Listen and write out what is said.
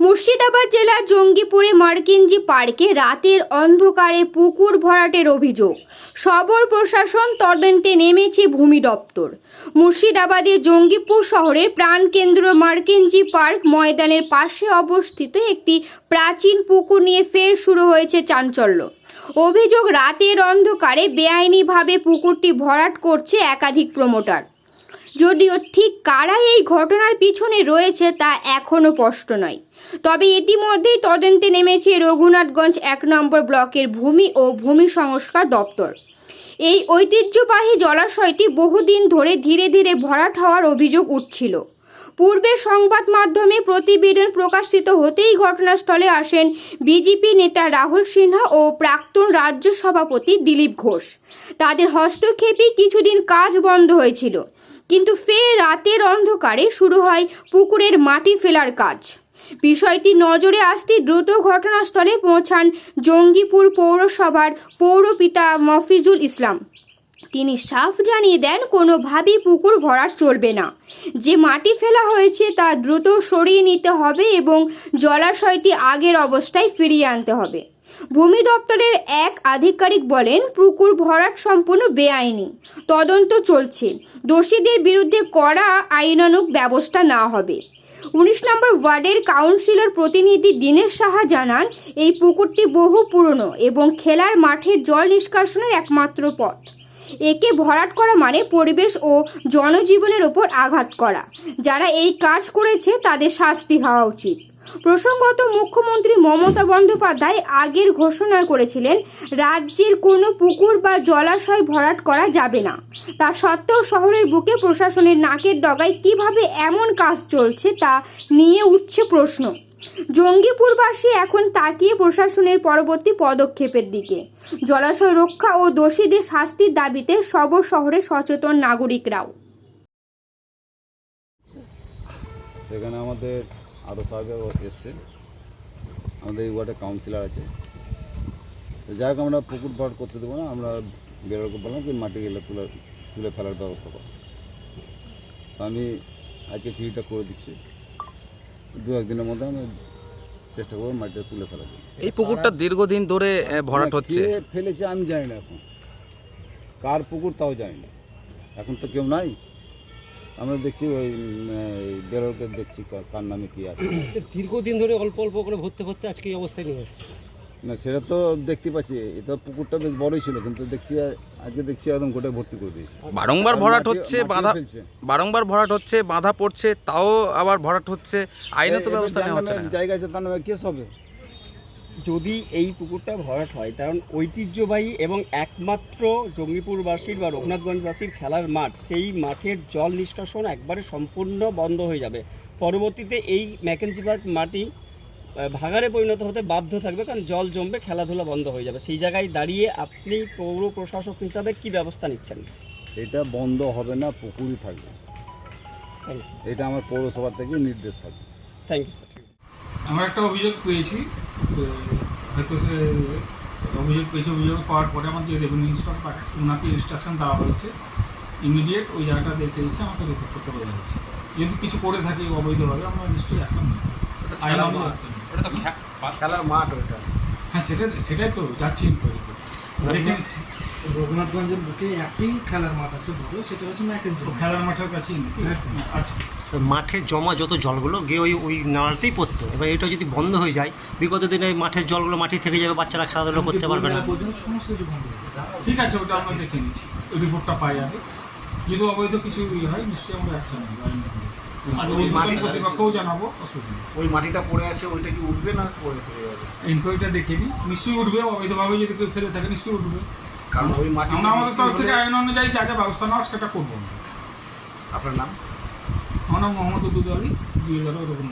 মুর্শিদাবাদ জেলার জঙ্গিপুরে মার্কিনজি পার্কে রাতের অন্ধকারে পুকুর ভরাটের অভিযোগ। সবর প্রশাসন তদন্তে নেমেছে ভূমি দপ্তর। মুর্শিদাবাদের জঙ্গিপুর শহরের প্রাণকেন্দ্র মার্কিনজি পার্ক ময়দানের পাশে অবস্থিত একটি প্রাচীন পুকুর নিয়ে ফের শুরু হয়েছে চাঞ্চল্য। অভিযোগ, রাতের অন্ধকারে বেআইনিভাবে পুকুরটি ভরাট করছে একাধিক প্রমোটার। যদিও ঠিক কারা এই ঘটনার পিছনে রয়েছে তা এখনও স্পষ্ট নয়। তবে ইতিমধ্যেই তদন্তে নেমেছে রঘুনাথগঞ্জ এক নম্বর ব্লকের ভূমি ও ভূমি সংস্কার দপ্তর। এই ঐতিহ্যবাহী জলাশয়টি বহুদিন ধরে ধীরে ধীরে ভরাট হওয়ার অভিযোগ উঠছিল। পূর্বে সংবাদ মাধ্যমে প্রতিবেদন প্রকাশিত হতেই ঘটনাস্থলে আসেন বিজেপি নেতা রাহুল সিনহা ও প্রাক্তন রাজ্য সভাপতি দিলীপ ঘোষ। তাদের হস্তক্ষেপে কিছুদিন কাজ বন্ধ হয়েছিল। কিন্তু ফের রাতের অন্ধকারে শুরু হয় পুকুরের মাটি ফেলার কাজ। বিষয়টি নজরে আসতে দ্রুত ঘটনাস্থলে পৌঁছান জঙ্গিপুর পৌরসভার পৌরপিতা মফিজুল ইসলাম। তিনি সাফ জানিয়ে দেন, কোনোভাবেই পুকুর ভরাট চলবে না। যে মাটি ফেলা হয়েছে, তা দ্রুত সরিয়ে নিতে হবে এবং জলাশয়টি আগের অবস্থায় ফিরিয়ে আনতে হবে। ভূমি দপ্তরের এক আধিকারিক বলেন, পুকুর ভরাট সম্পূর্ণ বেআইনি। তদন্ত চলছে। দোষীদের বিরুদ্ধে কড়া আইনানুগ ব্যবস্থা না হবে। উনিশ নম্বর ওয়ার্ডের কাউন্সিলর প্রতিনিধি দীনেশ সাহা জানান, এই পুকুরটি বহু পুরনো এবং খেলার মাঠের জল নিষ্কাশনের একমাত্র পথ। একে ভরাট করা মানে পরিবেশ ও জনজীবনের ওপর আঘাত করা। যারা এই কাজ করেছে, তাদের শাস্তি হওয়া উচিত। প্রসঙ্গত, মুখ্যমন্ত্রী মমতা বন্দ্যোপাধ্যায় আগের ঘোষণা করেছিলেন, রাজ্যের কোনো পুকুর বা জলাশয় ভরাট করা যাবে না। তা সত্ত্বেও শহরের বুকে প্রশাসনের নাকের ডগায় কীভাবে এমন কাজ চলছে, তা নিয়ে উঠছে প্রশ্ন। জঙ্গিপুরবাসী এখন তাকিয়ে প্রশাসনের পরবর্তী পদক্ষেপের দিকে। জলাশয় রক্ষা ও দোষীদের শাস্তির দাবিতে সব শহরে সচেতন নাগরিকরাও। সেখানে আমাদের আরও সাহেব এসছে আমাদের এই ওয়ার্ডে কাউন্সিলর আছে। যাই হোক, আমরা পুকুর ভরাট করতে দেবো না, আমরা বেরোকে বললাম কি মাটি গেলে তুলে তুলে ফেলার ব্যবস্থা করো আমি আজকে চিঠিটা করে দিচ্ছি। দু একদিনের মধ্যে আমি চেষ্টা করব মাটিটা তুলে ফেলার জন্য। এই পুকুরটা দীর্ঘদিন ধরে ভরাট হচ্ছে। কে ফেলেছে আমি জানি না এখন। কার পুকুর তাও জানি না। এখন তো কেউ নাই। আমরা দেখছি ওই বেরোকে দেখছি কার নামে কি আছে। দীর্ঘদিন ধরে অল্প অল্প করে ভরতে ভরতে আজকে এই অবস্থায় নিয়ে এসেছে। না সেটা তো দেখতে পাচ্ছি। এটা পুকুরটা বেশ বড়ই ছিল কিন্তু দেখছি আজকে দেখছি একদম গোটায় ভর্তি করে দিয়েছে। বারংবার ভরাট হচ্ছে বাধা বারংবার ভরাট হচ্ছে বাধা পড়ছে তাও আবার ভরাট হচ্ছে। আইনত ব্যবস্থা নেওয়া হচ্ছে জায়গা আছে তার নামে কেস হবে। যদি এই পুকুরটা ভরাট হয় কারণ ঐতিহ্যবাহী এবং একমাত্র জঙ্গিপুরবাসীর বা রঘুনাথগঞ্জবাসীর খেলার মাঠ সেই মাঠের জল নিষ্কাশন একবারে সম্পূর্ণ বন্ধ হয়ে যাবে। পরবর্তীতে এই ম্যাকেন্সি পার্ক মাটি ভাগাড়ে পরিণত হতে বাধ্য থাকবে কারণ জল জমবে খেলাধুলা বন্ধ হয়ে যাবে। সেই জায়গায় দাঁড়িয়ে আপনি পৌর প্রশাসক হিসাবে কি ব্যবস্থা নিচ্ছেন? এটা বন্ধ হবে না পুকুরই থাকবে। এটা আমার পৌরসভা থেকে নির্দেশ থাকবে। থ্যাংক ইউ স্যার আমরা একটা অভিযোগ পেয়েছি তো হয়তো সে অভিযোগ পেয়েছি অভিযোগ পাওয়ার পরে আমার যে রেভিনিউ ইন্সপেক্টর তাকে ওনাকে ইনস্ট্রাকশন দেওয়া হয়েছে। ইমিডিয়েট ওই জায়গাটা দেখে এসে আমাকে রিপোর্ট করতে বলা হয়েছে। যদি কিছু করে থাকি অবৈধভাবে আমরা নিশ্চয়ই অ্যাকশন নেব আইন খেলার মাঠ ওইটা। হ্যাঁ সেটা সেটাই তো যাচ্ছি ইনকোয়ারি দেখে নিচ্ছি। রঘুনাথগঞ্জের বুকে একটি খেলার মাঠ আছে বড় সেটা হচ্ছে তো খেলার মাঠের কাছেই নাকি? আচ্ছা। মাঠে জমা যত জলগুলো গিয়ে ওই ওই নালাতেই পড়তো। এবার এটা যদি বন্ধ হয়ে যায় বিগত দিনে ওই মাঠের জলগুলো মাটি থেকে যাবে বাচ্চারা খেলাধুলা করতে পারবে না। সমস্ত কিছু বন্ধ ঠিক আছে ওটা আমরা দেখে নিচ্ছি। ওই রিপোর্টটা পাই আগে। যদি অবৈধ কিছু ইয়ে হয় নিশ্চয়ই আমরা অ্যাকশন নেব কর্তৃপক্ষও জানাব অসুবিধা ওই মাটিটা পড়ে আছে ওইটা কি উঠবে না পড়ে পড়ে যাবে? ইনকোয়ারিটা দেখে নিই নিশ্চয়ই উঠবে অবৈধভাবে যদি কেউ ফেলে থাকে নিশ্চয়ই উঠবে। কারণ ওই মাটি আমরা আমাদের তরফ থেকে আইন অনুযায়ী যা যা ব্যবস্থা নেওয়ার সেটা করব আপনার নাম? আমার নাম মোহাম্মদ উদ্দুদ আলী দুই হাজার রকম